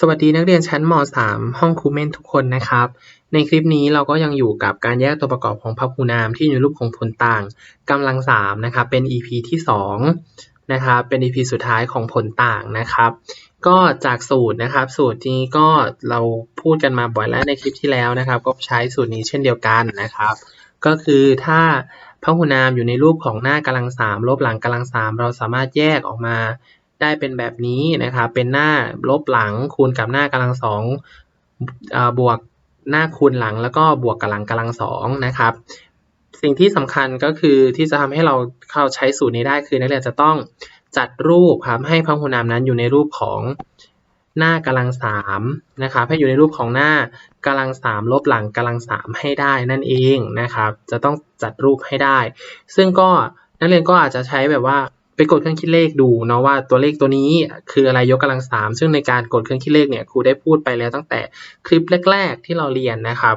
สวัสดีนักเรียนชั้นม .3 ห้องครูเม่นทุกคนนะครับ ในคลิปนี้เราก็ยังอยู่กับการแยกตัวประกอบของพหูนามที่อยู่รูปของผลต่างกำลัง3นะครับเป็น EP ที่2นะครับเป็น EP สุดท้ายของผลต่างนะครับ ก็จากสูตรนะครับสูตรนี้ก็เราพูดกันมาบ่อยแล้วในคลิปที่แล้วนะครับ ก็ใช้สูตรนี้เช่นเดียวกันนะครับ ก็คือถ้าพหูนามอยู่ในรูปของหน้ากำลัง3ลบหลังกำลัง3เราสามารถแยกออกมา ได้เป็นแบบนี้นะครับ เป็นหน้าลบหลังคูณกับหน้ากำลังสองบวกหน้าคูณหลังแล้วก็บวกกับหลังกำลังสองนะครับ สิ่งที่สำคัญก็คือที่จะทำให้เราเข้าใช้สูตรนี้ได้คือนักเรียนจะต้องจัดรูปครับให้พหูนามนั้นอยู่ในรูปของหน้ากำลังสามนะครับให้อยู่ในรูปของหน้ากำลังสามลบหลังกำลังสามให้ได้นั่นเองนะครับ จะต้องจัดรูปให้ได้ ซึ่งก็นักเรียนก็อาจจะใช้แบบว่า ไปกดเครื่องคิดเลขดูเนาะว่าตัวเลขตัวนี้คืออะไรยกกำลังสามซึ่งในการกดเครื่องคิดเลขเนี่ยครูได้พูดไปแล้วตั้งแต่คลิปแรก ๆ ที่เราเรียนนะครับ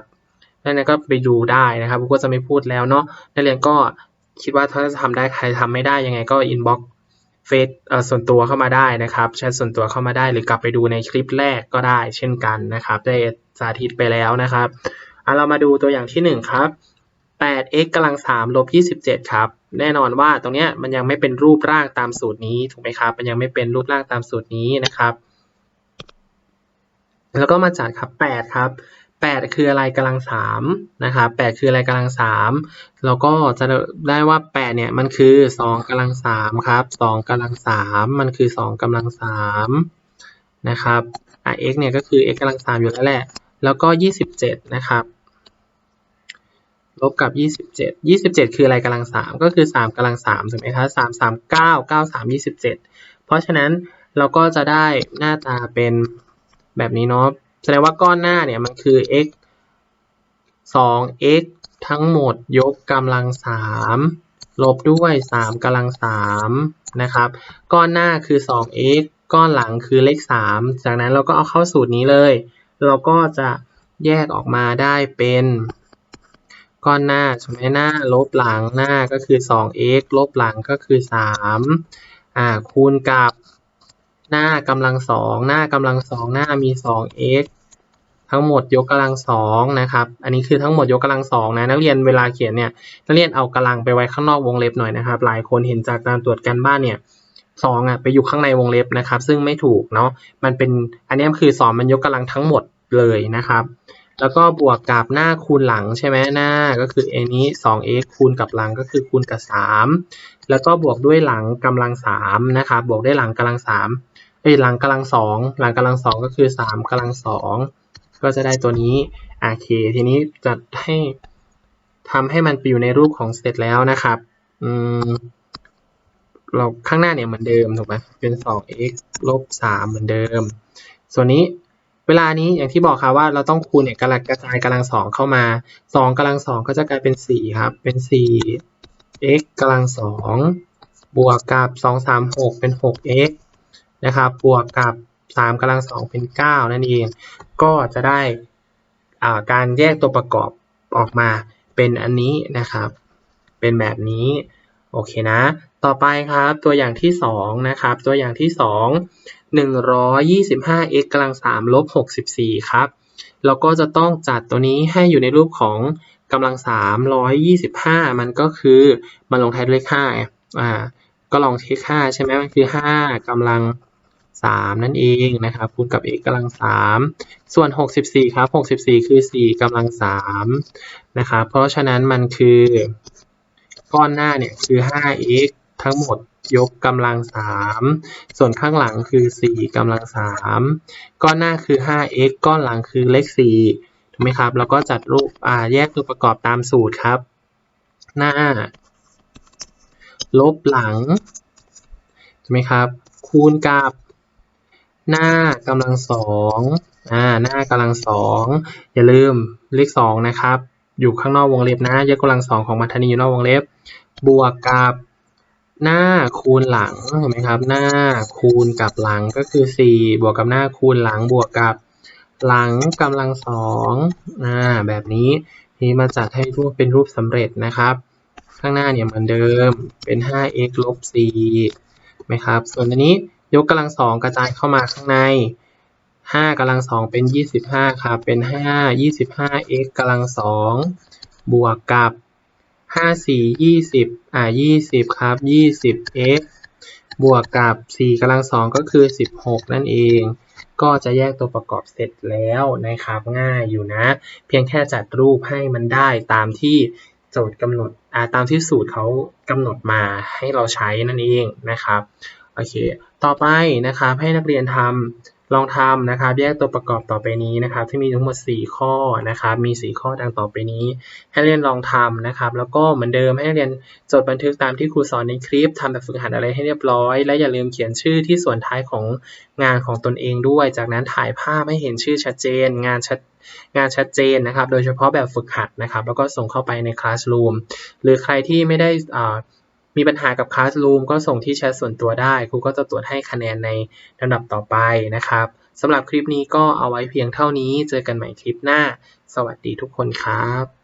นั่นก็ไปดูได้นะครับครูก็จะไม่พูดแล้วเนาะนักเรียนก็คิดว่าถ้าจะทำได้ใครทำไม่ได้ยังไงก็อินบ็อกเฟซส่วนตัวเข้ามาได้นะครับแชทส่วนตัวเข้ามาได้หรือกลับไปดูในคลิปแรกก็ได้เช่นกันนะครับได้สาธิตไปแล้วนะครับเอาเรามาดูตัวอย่างที่หนึ่งครับ 8x กำลัง3ลบ27 ครับ แน่นอนว่าตรงเนี้ยมันยังไม่เป็นรูปร่างตามสูตรนี้ถูกไหมครับ มันยังไม่เป็นรูปร่างตามสูตรนี้นะครับ แล้วก็มาจัดครับ8ครับ8 คืออะไรกำลัง3นะครับ8คืออะไรกำลัง3แล้วก็จะได้ว่า8เนี่ยมันคือ 2กำลัง3ครับ 2กำลัง 3 มันคือ 2กำลัง3นะครับอะ x เนี่ยก็คือ x กำลัง3อยู่แล้วแหละ แล้วก็ 27 นะครับ ลบกับยี่สิบเจ็ดยี่สิบเจ็ดคืออะไรกำลังสามก็คือสามกำลังสามถูกไหมคะสามสามเก้าเก้าสามยี่สิบเจ็ดเพราะฉะนั้นเราก็จะได้หน้าตาเป็นแบบนี้เนาะแสดงว่าก้อนหน้าเนี่ยมันคือ x สอง x ทั้งหมดยกกำลังสามลบด้วยสามกำลังสามนะครับก้อนหน้าคือสอง x ก้อนหลังคือเลขสามจากนั้นเราก็เอาเข้าสูตรนี้เลย เราก็จะแยกออกมาได้เป็น ก้อนหน้าใช่ไหมหน้าลบหลังหน้าก็คือ 2x ลบหลังก็คือ3อ่าคูณกับหน้ากำลังสองหน้ากำลังสองหน้ามี 2x ทั้งหมดยกกำลังสองนะครับ อันนี้คือทั้งหมดยกกำลังสองนะนักเรียนเวลาเขียนเนี่ยนักเรียนเอากำลังไปไว้ข้างนอกวงเล็บหน่อยนะครับ หลายคนเห็นจากการตรวจการบ้านเนี่ยสองอะไปอยู่ข้างในวงเล็บนะครับ ซึ่งไม่ถูกเนาะมันเป็นอันนี้คือสองมันยกกำลังทั้งหมดเลยนะครับ แล้วก็บวกกับหน้าคูณหลังใช่ไหมหน้าก็คือ a นี้ 2x คูณกับหลังก็คือคูณกับ 3 แล้วก็บวกด้วยหลังกำลัง3นะครับบวกด้วยหลังกำลัง3เอ้ยหลังกำลัง 2 หลังกำลัง 2 ก็คือ 3กำลัง 2 ก็จะได้ตัวนี้โอเคทีนี้จะให้ทำให้มันไปอยู่ในรูปของเสร็จแล้วนะครับอืมเราข้างหน้าเนี่ยเหมือนเดิมถูกไหมเป็น 2x ลบ 3 เหมือนเดิม ส่วนนี้ เวลานี้อย่างที่บอกครับว่าเราต้องคูณเนี่ยกำลังกระจายกำลังสองเข้ามาสองกำลังสองก็จะกลายเป็นสี่ครับ เป็นสี่ x กำลังสองบวกกับสองสามหกเป็นหก x นะครับบวกกับสามกำลังสองเป็นเก้านั่นเอง ก็จะได้อ่าการแยกตัวประกอบออกมาเป็นอันนี้นะครับ เป็นแบบนี้ โอเคนะ ต่อไปครับตัวอย่างที่สองนะครับ ตัวอย่างที่สองหนึ่งร้อยยี่สิบห้า x กำลังสามลบหกสิบสี่ครับ เราก็จะต้องจัดตัวนี้ให้อยู่ในรูปของกำลังสามร้อยยี่สิบห้ามันก็คือมันลงท้ายด้วยเลขห้าอ่า ก็ลองเช็คห้าใช่ไหมมันคือห้ากำลังสามนั่นเองนะครับ คูณกับ x กำลังสามส่วนหกสิบสี่ครับหกสิบสี่คือสี่กำลังสามนะครับ เพราะฉะนั้นมันคือ ก้อนหน้าเนี่ยคือห้า x ทั้งหมดยกกำลังสามส่วนข้างหลังคือสี่กำลังสามก้อนหน้าคือห้า x ก้อนหลังคือเลขสี่ถูกไหมครับ แล้วก็จัดรูปอ่าแยกตัวประกอบตามสูตรครับ หน้า ลบหลังใช่ไหมครับ คูณกับหน้ากำลังสองอ่าหน้ากำลังสองอย่าลืมเลขสองนะครับ อยู่ข้างนอกวงเล็บนะ ยกกำลังสองของมัธนีอยู่นอกวงเล็บ บวกกับหน้าคูณหลังถูกไหมครับ หน้าคูณกับหลังก็คือสี่บวกกับหน้าคูณหลังบวกกับหลังกำลังสองอ่าแบบนี้นี่มาจัดให้รูปเป็นรูปสำเร็จนะครับ ข้างหน้าเนี่ยเหมือนเดิมเป็น 5x ลบ4ไหมครับ ส่วนอันนี้ยกกำลังสองกระจายเข้ามาข้างใน ห้ากำลังสองเป็นยี่สิบห้าครับเป็นห้ายี่สิบห้า x กำลังสองบวกกับห้าสี่ยี่สิบอ่ายี่สิบครับยี่สิบ x บวกกับสี่กำลังสองก็คือสิบหกนั่นเองก็จะแยกตัวประกอบเสร็จแล้วนะครับง่ายอยู่นะ เพียงแค่จัดรูปให้มันได้ตามที่โจทย์กำหนดอ่าตามที่สูตรเขากำหนดมาให้เราใช้นั่นเองนะครับโอเค ต่อไปนะครับให้นักเรียนทำ ลองทำนะครับแยกตัวประกอบต่อไปนี้นะครับ ที่มีทั้งหมด 4 ข้อนะครับ มี 4 ข้อดังต่อไปนี้ ให้เรียนลองทำนะครับ แล้วก็เหมือนเดิมให้เรียนจดบันทึกตามที่ครูสอนในคลิปทำแบบฝึกหัดอะไรให้เรียบร้อย และอย่าลืมเขียนชื่อที่ส่วนท้ายของงานของตนเองด้วย จากนั้นถ่ายภาพให้เห็นชื่อชัดเจน งานชัดงานชัดเจนนะครับ โดยเฉพาะแบบฝึกหัดนะครับ แล้วก็ส่งเข้าไปใน Classroom หรือใครที่ไม่ได้อ่า มีปัญหากับ Classroom ก็ส่งที่แชทส่วนตัวได้ ครูก็จะตรวจให้คะแนนในลำดับต่อไปนะครับสำหรับคลิปนี้ก็เอาไว้เพียงเท่านี้ เจอกันใหม่คลิปหน้า สวัสดีทุกคนครับ